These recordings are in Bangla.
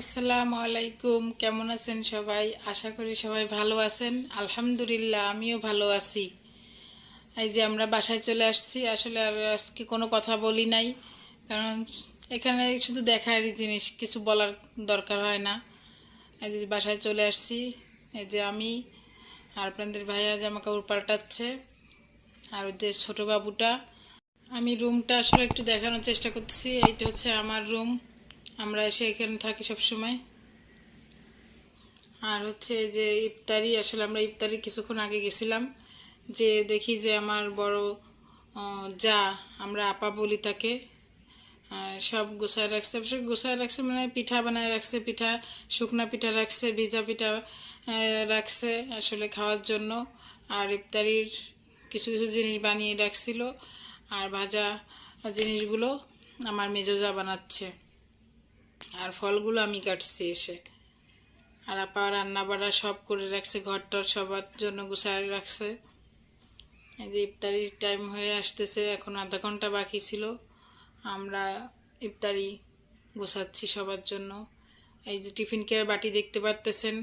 আসসালামু আলাইকুম, কেমন আছেন সবাই? আশা করি সবাই ভালো আছেন। আলহামদুলিল্লাহ, আমিও ভালো আছি। এই যে আমরা বাসায় চলে আসছি, আসলে আর আজকে কোনো কথা বলি নাই, কারণ এখানে শুধু দেখারই জিনিস, কিছু বলার দরকার হয় না। এই যে বাসায় চলে আসছি, এই যে আমি আর আপনাদের ভাইয়া জামা কাপড় পাল্টাচ্ছে, আর যে ছোটো বাবুটা। আমি রুমটা আসলে একটু দেখানোর চেষ্টা করতেছি, এইটা হচ্ছে আমার রুম। আমরা এসে এখানে থাকি সব সময় আর হচ্ছে যে ইফতারি, আসলে আমরা ইফতারি কিছুক্ষণ আগে গেছিলাম। যে দেখি যে আমার বড় যা, আমরা আপা বলি তাকে। সব গোছায় রাখছে। অবশ্য গোছায় রাখছে মানে পিঠা বানায় রাখছে, পিঠা, শুকনা পিঠা রাখছে, ভিজা পিঠা রাখছে আসলে খাওয়ার জন্য। আর ইফতারির কিছু কিছু জিনিস বানিয়ে রাখছিল। আর ভাজা জিনিসগুলো আমার মেজোজা বানাচ্ছে। আর ফলগুলো আমি কাটছি এসে। আর আপা রান্না বাড়া সব করে রাখছে, ঘরটার সবার জন্য গুছায় রাখছে। এই যে ইফতারির টাইম হয়ে আসতেছে, এখন আধা ঘণ্টা বাকি ছিল। আমরা ইফতারি গোছাচ্ছি সবার জন্য। এই যে টিফিন কেয়ার বাটি দেখতে পারতেছেন,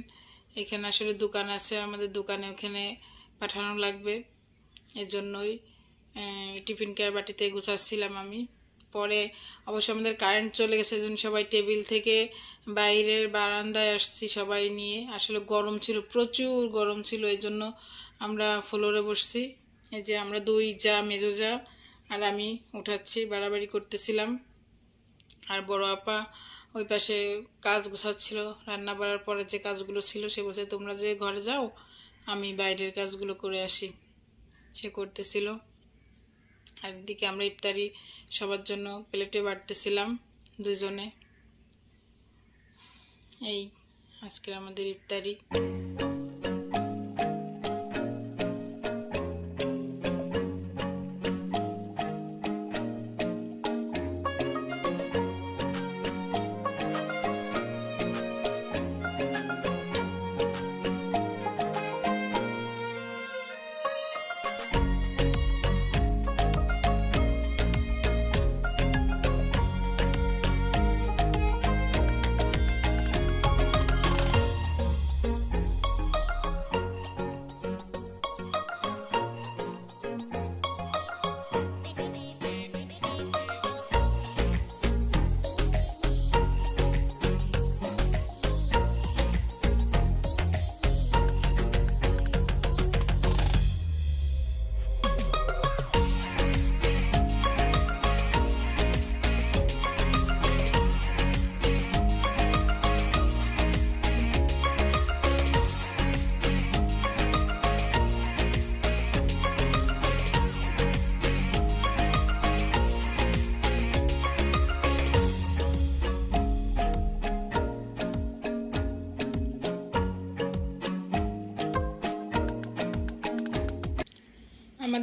এখানে আসলে দোকান আছে, আমাদের দোকানে ওখানে পাঠানো লাগবে। এর জন্যই টিফিন কেয়ার বাটিতে গুছাচ্ছিলাম আমি। পরে অবশ্য আমাদের কারেন্ট চলে গেছে জন্য সবাই টেবিল থেকে বাইরের বারান্দায় আসছি সবাই নিয়ে। আসলে গরম ছিল, প্রচুর গরম ছিল, এই জন্য আমরা ফ্লোরে বসছি। এই যে আমরা দুই যা, মেজো যা আর আমি উঠাচ্ছি, বাড়াবাড়ি করতেছিলাম। আর বড় আপা ওই পাশে কাজ গোছাচ্ছিল, রান্না বাড়ার পরে যে কাজগুলো ছিল সে বলছে, তোমরা যে ঘরে যাও, আমি বাইরের কাজগুলো করে আসি। সে করতেছিল। এদিকে আমরা ইফতারি সবার জন্য প্লেটে বাড়তেছিলাম দুজনে। এই আজকের আমাদের ইফতারি।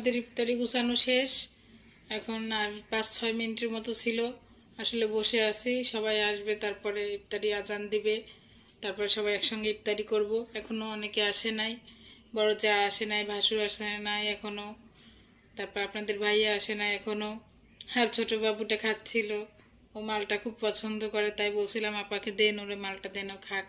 আমাদের ইফতারি গুছানো শেষ। এখন আর পাঁচ, ছয় মিনিটের মতো ছিল। আসলে বসে আছি, সবাই আসবে, তারপরে ইফতারি আজান দিবে। তারপরে সবাই একসঙ্গে ইফতারি করব। এখনও অনেকে আসে নাই। বড় যা আসে নাই, ভাসুর আসে নাই এখনও তারপর আপনাদের ভাইয়া আসে নাই এখনও আর ছোটো বাবুটা খাচ্ছিল। ও মালটা খুব পছন্দ করে, তাই বলছিলাম, আপাকে দেন, ওরে মালটা দেন খাক।